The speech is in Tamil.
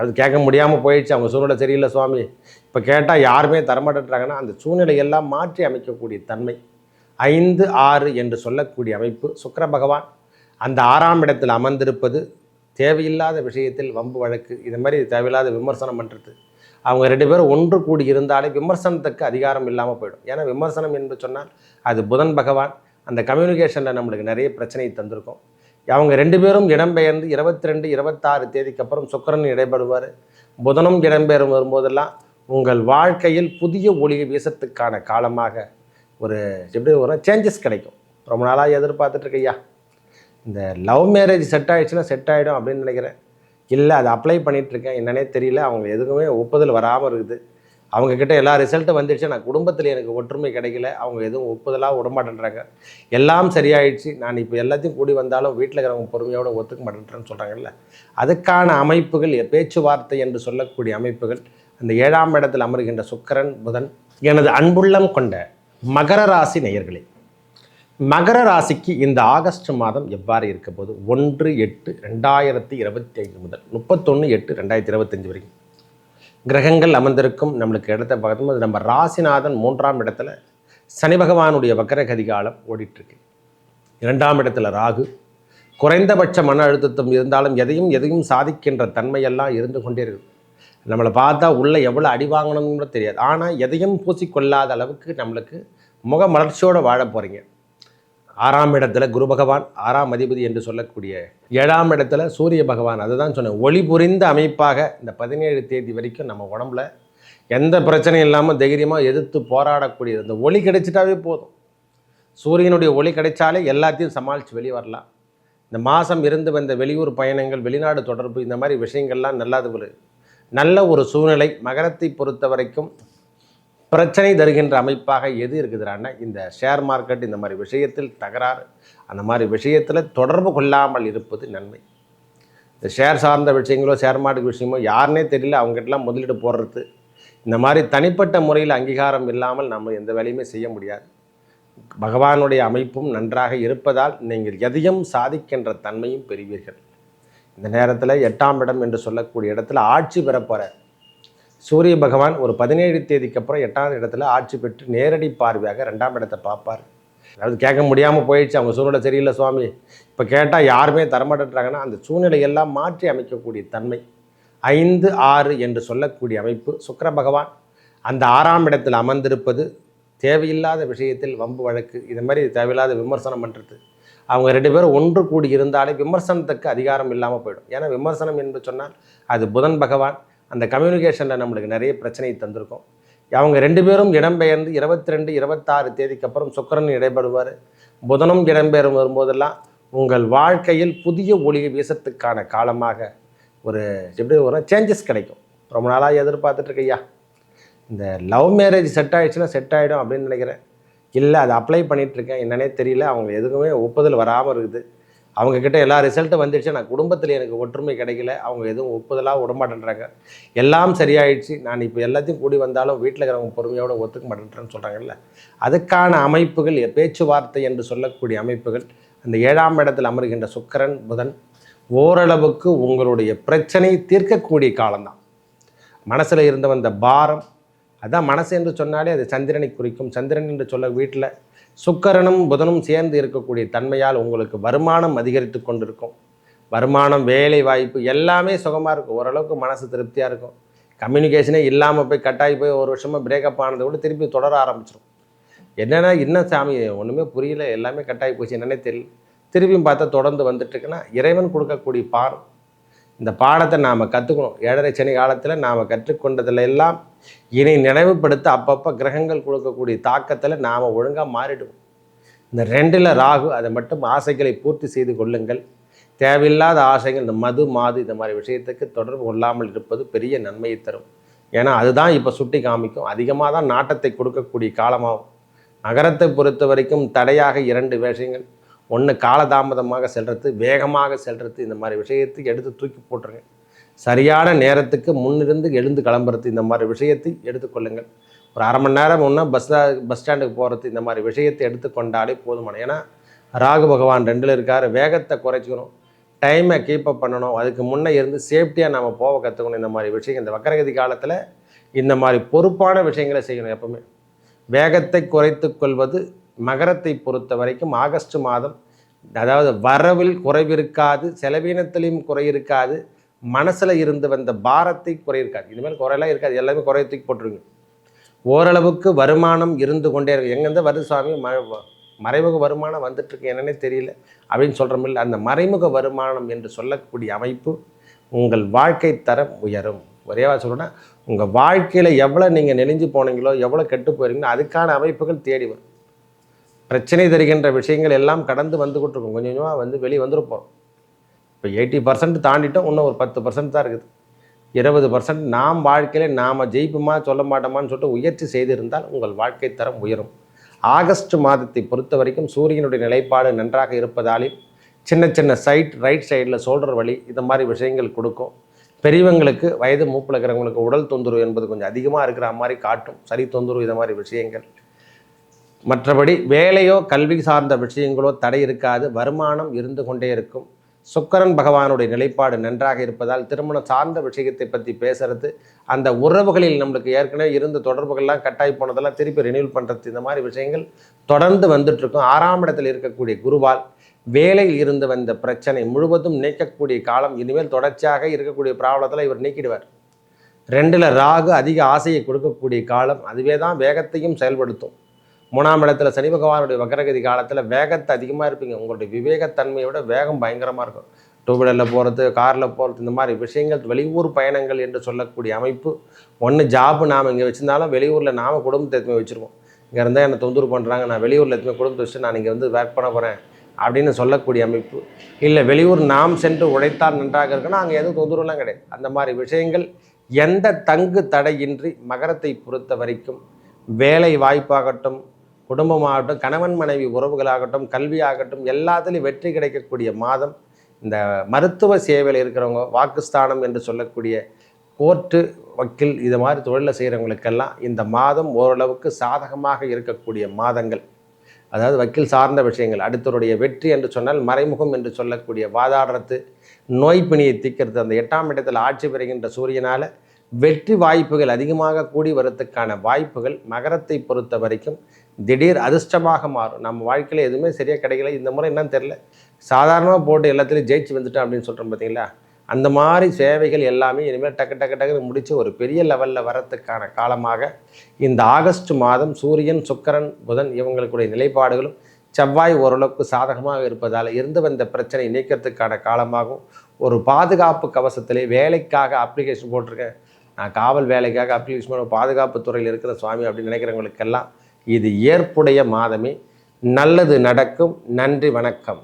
அதாவது கேட்க முடியாமல் போயிடுச்சு. அவங்க சூழ்நிலை சரியில்லை சுவாமி. இப்போ கேட்டால் யாருமே தரமாட்டேன்றாங்கன்னா அந்த சூழ்நிலையெல்லாம் மாற்றி அமைக்கக்கூடிய தன்மை. ஐந்து ஆறு என்று சொல்லக்கூடிய அமைப்பு சுக்கர பகவான். அந்த ஆறாம் இடத்தில் அமர்ந்திருப்பது தேவையில்லாத விஷயத்தில் வம்பு வழக்கு. இது மாதிரி தேவையில்லாத விமர்சனம் பண்ணுறது அவங்க ரெண்டு பேரும் ஒன்று கூடி இருந்தாலே விமர்சனத்துக்கு அதிகாரம் இல்லாமல் போயிடும். ஏன்னா விமர்சனம் என்று சொன்னால் அது புதன் பகவான். அந்த கம்யூனிகேஷனில் நம்மளுக்கு நிறைய பிரச்சனையை தந்திருக்கும். அவங்க ரெண்டு பேரும் இடம்பெயர்ந்து இருபத்தி ரெண்டு இருபத்தாறு தேதிக்கு அப்புறம் சுக்கரன் இடைபடுவார். புதனும் இடம்பெயரும் வரும்போதெல்லாம் உங்கள் வாழ்க்கையில் புதிய ஒளியை வீசத்துக்கான காலமாக ஒரு எப்படி ஒரு சேஞ்சஸ் கிடைக்கும். ரொம்ப நாளாக எதிர்பார்த்துட்ருக்கையா இந்த லவ் மேரேஜ் செட் ஆகிடுச்சுன்னா செட் ஆகிடும் அப்படின்னு நினைக்கிறேன். இல்லை அதை அப்ளை பண்ணிகிட்ருக்கேன் இருக்கேன் என்னன்னே தெரியல. அவங்க எதுக்குமே ஒப்புதல் வராமல் இருக்குது. அவங்க கிட்ட எல்லா ரிசல்ட்டும் வந்துடுச்சு. நான் குடும்பத்தில் எனக்கு ஒற்றுமை கிடைக்கல. அவங்க எதுவும் ஒப்புதலாக விட மாட்டேன்றாங்க எல்லாம் சரியாயிடுச்சு. நான் இப்போ எல்லாத்தையும் கூடி வந்தாலும் வீட்டில் இருக்கிறவங்க பொறுமையோடு ஒத்துக்க மாட்டேன்றேன்னு சொல்கிறாங்கல்ல அதுக்கான அமைப்புகள் பேச்சுவார்த்தை என்று சொல்லக்கூடிய அமைப்புகள் அந்த ஏழாம் இடத்தில் அமர்கின்ற சுக்கரன் புதன் எனது அன்புள்ளம் கொண்ட மகர ராசி நேயர்களே. மகர ராசிக்கு இந்த ஆகஸ்ட் மாதம் எவ்வாறு இருக்க போது ஒன்று எட்டு ரெண்டாயிரத்தி இருபத்தி ஐந்து முதல் முப்பத்தொன்று எட்டு ரெண்டாயிரத்தி இருபத்தஞ்சு வரைக்கும். கிரகங்கள் அமர்ந்திருக்கும் நம்மளுக்கு இடத்த பார்க்கும்போது நம்ம ராசிநாதன் மூன்றாம் இடத்துல சனி பகவானுடைய வக்கரகதி காலம் ஓடிட்டுருக்கு. இரண்டாம் இடத்துல ராகு. குறைந்தபட்ச மன அழுத்தம் இருந்தாலும் எதையும் எதையும் சாதிக்கின்ற தன்மையெல்லாம் இருந்து கொண்டே இருக்குது நம்மளை பார்த்தா உள்ளே எவ்வளோ அடி வாங்கணும்னு கூட தெரியாது. ஆனால் எதையும் பூசிக்கொள்ளாத அளவுக்கு நம்மளுக்கு முக மலர்ச்சியோடு வாழ போகிறீங்க ஆறாம் இடத்துல குரு பகவான் ஆறாம் அதிபதி என்று சொல்லக்கூடிய ஏழாம் இடத்துல சூரிய பகவான். அதுதான் சொன்னேன் ஒளி புரிந்த அமைப்பாக இந்த பதினேழு தேதி வரைக்கும் நம்ம உடம்புல எந்த பிரச்சனையும் இல்லாமல் தைரியமாக எதிர்த்து போராடக்கூடிய அந்த ஒளி கிடைச்சிட்டாவே போதும். சூரியனுடைய ஒளி கிடைச்சாலே எல்லாத்தையும் சமாளித்து வெளியே வரலாம். இந்த மாதம் இருந்து வந்த வெளியூர் பயணங்கள் வெளிநாடு தொடர்பு இந்த மாதிரி விஷயங்கள்லாம் நல்லது ஒரு நல்ல ஒரு சூழ்நிலை மகரத்தை பொறுத்த வரைக்கும் பிரச்சனை தருகின்ற அமைப்பாக எது இருக்குதுறான்னா இந்த ஷேர் மார்க்கெட் இந்த மாதிரி விஷயத்தில் தகராறு அந்த மாதிரி விஷயத்தில் தொடர்பு கொள்ளாமல் இருப்பது நன்மை. இந்த ஷேர் சார்ந்த விஷயங்களோ ஷேர் மார்க்கெட் விஷயமோ யாருனே தெரியல அவங்ககிட்டலாம் முதலீடு போடுறது. இந்த மாதிரி தனிப்பட்ட முறையில் அங்கீகாரம் இல்லாமல் நம்ம எந்த வேலையுமே செய்ய முடியாது. பகவானுடைய அமைப்பும் நன்றாக இருப்பதால் நீங்கள் எதையும் சாதிக்கின்ற தன்மையும் பெறுவீர்கள். இந்த நேரத்தில் எட்டாம் இடம் என்று சொல்லக்கூடிய இடத்துல ஆட்சி பெறப்போகிற சூரிய பகவான் ஒரு பதினேழு தேதிக்கு அப்புறம் எட்டாவது இடத்துல ஆட்சி பெற்று நேரடி பார்வையாக ரெண்டாம் இடத்தை பார்ப்பார். அதாவது கேட்க முடியாமல் போயிடுச்சு. அவங்க சூழ்நிலை சரியில்லை சுவாமி. இப்போ கேட்டால் யாருமே தரமாட்டேன்றாங்கன்னா அந்த சூழ்நிலையெல்லாம் மாற்றி அமைக்கக்கூடிய தன்மை. ஐந்து ஆறு என்று சொல்லக்கூடிய அமைப்பு சுக்கர பகவான். அந்த ஆறாம் இடத்தில் அமர்ந்திருப்பது தேவையில்லாத விஷயத்தில் வம்பு வழக்கு. இது மாதிரி தேவையில்லாத விமர்சனம் பண்ணுறது அவங்க ரெண்டு பேரும் ஒன்று கூடி இருந்தாலே விமர்சனத்துக்கு அதிகாரம் இல்லாமல் போயிடும். ஏன்னா விமர்சனம் என்று சொன்னால் அது புதன் பகவான் அந்த கம்யூனிகேஷனில் நம்மளுக்கு நிறைய பிரச்சனையை தந்திருக்கும். அவங்க ரெண்டு பேரும் இடம்பெயர்ந்து இருபத்தி ரெண்டு இருபத்தாறு தேதிக்கு அப்புறம் சுக்கரன் இடைபடுவார். புதனும் இடம்பெயரும் வரும்போதெல்லாம் உங்கள் வாழ்க்கையில் புதிய ஒளி வீசத்துக்கான காலமாக ஒரு எப்படி ஒரு சேஞ்சஸ் கிடைக்கும். ரொம்ப நாளாக எதிர்பார்த்துட்ருக்கையா? இந்த லவ் மேரேஜ் செட் ஆகிடுச்சுன்னா செட் ஆகிடும் அப்படின்னு நினைக்கிறேன். இல்லை அதை அப்ளை பண்ணிகிட்ருக்கேன் என்னன்னே தெரியல. அவங்க எதுக்குமே ஒப்புதல் வராமல் இருக்குது. அவங்கக்கிட்ட எல்லா ரிசல்ட்டும் வந்துடுச்சு. நான் குடும்பத்தில் எனக்கு ஒற்றுமை கிடைக்கல. அவங்க எதுவும் ஒப்புதலாக விடமாட்டேன்றாங்க. எல்லாம் சரியாயிடுச்சு. நான் இப்போ எல்லாத்தையும் கூடி வந்தாலும் வீட்டில் இருக்கிறவங்க பொறுமையோடு ஒத்துக்க மாட்டேன்றேன்னு சொல்கிறாங்கல்ல அதுக்கான அமைப்புகள் பேச்சுவார்த்தை என்று சொல்லக்கூடிய அமைப்புகள் அந்த ஏழாம் இடத்தில் அமர்கின்ற சுக்கரன் புதன் ஓரளவுக்கு உங்களுடைய பிரச்சனை தீர்க்கக்கூடிய காலம்தான். மனசில் இருந்த வந்த பாரம் அதான் மனசு என்று சொன்னாலே அது சந்திரனை குறிக்கும். சந்திரன் என்று சொல்ல வீட்டில் சுக்கரனும் புதனும் சேர்ந்து இருக்கக்கூடிய தன்மையால் உங்களுக்கு வருமானம் அதிகரித்து கொண்டிருக்கும். வருமானம் வேலை வாய்ப்பு எல்லாமே சுகமாக இருக்கும். ஓரளவுக்கு மனசு திருப்தியாக இருக்கும். கம்யூனிகேஷனே இல்லாமல் போய் கட்டாயி போய் ஒரு வருஷமாக பிரேக்கப் ஆனதை விட திருப்பி தொடர ஆரம்பிச்சிடும் என்னென்னா இன்னும் சாமி ஒன்றுமே புரியல. எல்லாமே கட்டாகி போச்சு. என்னன்னே தெரியல. திருப்பியும் பார்த்தா தொடர்ந்து வந்துட்டுருக்குன்னா இறைவன் கொடுக்கக்கூடிய பார் இந்த பாடத்தை நாம் கற்றுக்கணும் ஏழரை சனி காலத்தில் நாம் கற்றுக்கொண்டதில் எல்லாம் இனி நினைவுபடுத்த அப்பப்போ கிரகங்கள் கொடுக்கக்கூடிய தாக்கத்தில் நாம் ஒழுங்காக மாறிடுவோம். இந்த ரெண்டில் ராகு அதை மட்டும் ஆசைகளை பூர்த்தி செய்து கொள்ளுங்கள். தேவையில்லாத ஆசைகள் இந்த மது மாது இந்த மாதிரி விஷயத்துக்கு தொடர்பு கொள்ளாமல் இருப்பது பெரிய நன்மையை தரும். ஏன்னா அதுதான் இப்போ சுட்டி காமிக்கும். அதிகமாக தான் நாட்டத்தை கொடுக்கக்கூடிய காலமாகும். நகரத்தை பொறுத்த வரைக்கும் தடையாக இரண்டு விஷயங்கள் ஒன்று காலதாமதமாக செல்வது வேகமாக செல்வது இந்த மாதிரி விஷயத்தை எடுத்து தூக்கி போட்டுருங்க. சரியான நேரத்துக்கு முன்னிருந்து எழுந்து கிளம்புறது இந்த மாதிரி விஷயத்தை எடுத்துக்கொள்ளுங்கள் ஒரு அரை மணி நேரம் முன்னே பஸ் பஸ் ஸ்டாண்டுக்கு போகிறது இந்த மாதிரி விஷயத்தை எடுத்துக்கொண்டாலே போதுமான. ஏன்னா ராகு பகவான் ரெண்டில் இருக்கார் வேகத்தை குறைச்சிக்கணும். டைமை கீப்பப் பண்ணணும். அதுக்கு முன்னே இருந்து சேஃப்டியாக நம்ம போக கற்றுக்கணும் இந்த மாதிரி விஷயம். இந்த வக்கரகதி காலத்தில் இந்த மாதிரி பொறுப்பான விஷயங்களை செய்யணும் எப்பவுமே. வேகத்தை குறைத்து கொள்வது மகரத்தை பொறுத்த வரைக்கும் ஆகஸ்ட் மாதம் அதாவது வரவில் குறைவிருக்காது செலவீனத்திலையும் குறை இருக்காது மனசில் இருந்து வந்த பாரத்தை குறை இருக்காது இனிமேல் குறையெல்லாம் இருக்காது. எல்லாமே குறைய தூக்கி போட்டுருங்க. ஓரளவுக்கு வருமானம் இருந்து கொண்டே இருக்கு. எங்கேருந்து வருது சுவாமி? ம மறைமுக வருமானம் வந்துட்டுருக்கு. என்னன்னே தெரியல. அப்படின்னு சொல்கிறமில்ல அந்த மறைமுக வருமானம் என்று சொல்லக்கூடிய அமைப்பு உங்கள் வாழ்க்கை தரம் உயரும். ஒரேவா சொல்லணும்னா உங்கள் வாழ்க்கையில் எவ்வளோ நீங்கள் நெளிஞ்சு போனீங்களோ எவ்வளோ கெட்டு போயிருங்களோ அதுக்கான அமைப்புகள் தேடி வரும். பிரச்சனை தருகின்ற விஷயங்கள் எல்லாம் கடந்து வந்து கொண்டிருக்கும் கொஞ்சம் கொஞ்சமாக வந்து வெளியே வந்துட போகிறோம் இப்போ எயிட்டி பர்சன்ட் தாண்டிட்டோம். இன்னும் ஒரு பத்து பர்சன்ட் தான் இருக்குது. இருபது பர்சன்ட் நாம் வாழ்க்கையில் நாம் ஜெயிப்புமா சொல்ல மாட்டோமான்னு சொல்லிட்டு முயற்சி செய்திருந்தால் உங்கள் வாழ்க்கை தரம் உயரும். ஆகஸ்ட் மாதத்தை பொறுத்த வரைக்கும் சூரியனுடைய நிலைப்பாடு நன்றாக இருப்பதாலே சின்ன சின்ன சைட் ரைட் சைடில் சோல்டர் வலி இந்த மாதிரி விஷயங்கள் கொடுக்கும். பெரியவங்களுக்கு வயது மூப்பில் இருக்கிறவங்களுக்கு உடல் தொந்தரவு என்பது கொஞ்சம் அதிகமாக இருக்கிற மாதிரி காட்டும். சரி தொந்தரவு இதை மாதிரி விஷயங்கள். மற்றபடி வேலையோ கல்வி சார்ந்த விஷயங்களோ தடை இருக்காது வருமானம் இருந்து கொண்டே இருக்கும். சுக்கரன் பகவானுடைய நிலைப்பாடு நன்றாக இருப்பதால் திருமணம் சார்ந்த விஷயத்தை பற்றி பேசுறது அந்த உறவுகளில் நம்மளுக்கு ஏற்கனவே இருந்த தொடர்புகள்லாம் கட்டாய் போனதெல்லாம் திருப்பி ரினியூல் பண்ணுறது இந்த மாதிரி விஷயங்கள் தொடர்ந்து வந்துட்டுருக்கும் ஆறாம் இடத்தில் இருக்கக்கூடிய குருவால் வேலையில் இருந்து வந்த பிரச்சனை முழுவதும் நீக்கக்கூடிய காலம் இனிமேல் தொடர்ச்சியாக இருக்கக்கூடிய ப்ராப்ளத்தில் இவர் நீக்கிடுவார். ரெண்டில் ராகு அதிக ஆசையை கொடுக்கக்கூடிய காலம் அதுவே தான் வேகத்தையும் செயல்படுத்தும். மூணாம் இடத்துல சனி பகவானுடைய வக்கரகதி காலத்தில் வேகத்தை அதிகமாக இருப்பீங்க. உங்களுடைய விவேகத்தன்மையை விட வேகம் பயங்கரமாக இருக்கும். டூ வீலரில் போகிறது காரில் போகிறது இந்த மாதிரி விஷயங்கள் வெளியூர் பயணங்கள் என்று சொல்லக்கூடிய அமைப்பு. ஒன்று ஜாப்பு நாம் இங்கே வச்சுருந்தாலும் வெளியூரில் நாம் குடும்பத்தை எதுவுமே வச்சுருவோம். இங்கே இருந்தால் என்னை தொந்தரவு பண்ணுறாங்க நான் வெளியூரில் எதுவுமே குடும்பத்தை வச்சு நான் இங்கே வந்து ஒர்க் பண்ண போகிறேன் அப்படின்னு சொல்லக்கூடிய அமைப்பு. இல்லை வெளியூர் நாம் சென்று உழைத்தால் நன்றாக இருக்குன்னா அங்கே எதுவும் தொந்தரவுலாம் கிடையாது. அந்த மாதிரி விஷயங்கள் எந்த தங்கு தடையின்றி மகரத்தை பொறுத்த வரைக்கும் வேலை வாய்ப்பாகட்டும் குடும்பமாகட்டும் கணவன் மனைவி உறவுகளாகட்டும் கல்வியாகட்டும் எல்லாத்துலேயும் வெற்றி கிடைக்கக்கூடிய மாதம். இந்த மருத்துவ சேவையில் இருக்கிறவங்க வாக்குஸ்தானம் என்று சொல்லக்கூடிய கோர்ட்டு வக்கீல் இது மாதிரி தொழிலில் செய்கிறவங்களுக்கெல்லாம் இந்த மாதம் ஓரளவுக்கு சாதகமாக இருக்கக்கூடிய மாதங்கள். அதாவது வக்கீல் சார்ந்த விஷயங்கள் அடுத்தவருடைய வெற்றி என்று சொன்னால் மறைமுகம் என்று சொல்லக்கூடிய வாதாடுறது நோய் பிணியை தீக்கிறது அந்த எட்டாம் இடத்தில் ஆட்சி பெறுகின்ற சூரியனால் வெற்றி வாய்ப்புகள் அதிகமாக கூடி வரத்துக்கான வாய்ப்புகள் மகரத்தை பொறுத்த வரைக்கும் திடீர் அதிர்ஷ்டமாக மாறும். நம்ம வாழ்க்கையில் எதுவுமே சரியாக கிடைக்கல. இந்த முறை என்னன்னு தெரில சாதாரணமாக போட்டு எல்லாத்துலேயும் ஜெயிச்சு வந்துட்டேன் அப்படின்னு சொல்கிறோம் பார்த்தீங்களா அந்த மாதிரி சேவைகள் எல்லாமே இனிமேல் டக்கு டக்கு டக்குன்னு முடித்து ஒரு பெரிய லெவலில் வரத்துக்கான காலமாக இந்த ஆகஸ்ட் மாதம் சூரியன் சுக்கரன் புதன் இவங்களுக்குடைய நிலைப்பாடுகளும் செவ்வாய் ஓரளவுக்கு சாதகமாக இருப்பதால் இருந்து வந்த பிரச்சனை நீக்கிறதுக்கான காலமாகவும் ஒரு பாதுகாப்பு கவசத்திலே வேலைக்காக அப்ளிகேஷன் போட்டிருக்கேன். நான் காவல் வேலைக்காக அப்ளிகேஷன் பாதுகாப்பு துறையில் இருக்கிற சுவாமி அப்படின்னு நினைக்கிறவங்களுக்கெல்லாம் இது ஏற்புடைய மாதமே நல்லது நடக்கும். நன்றி வணக்கம்.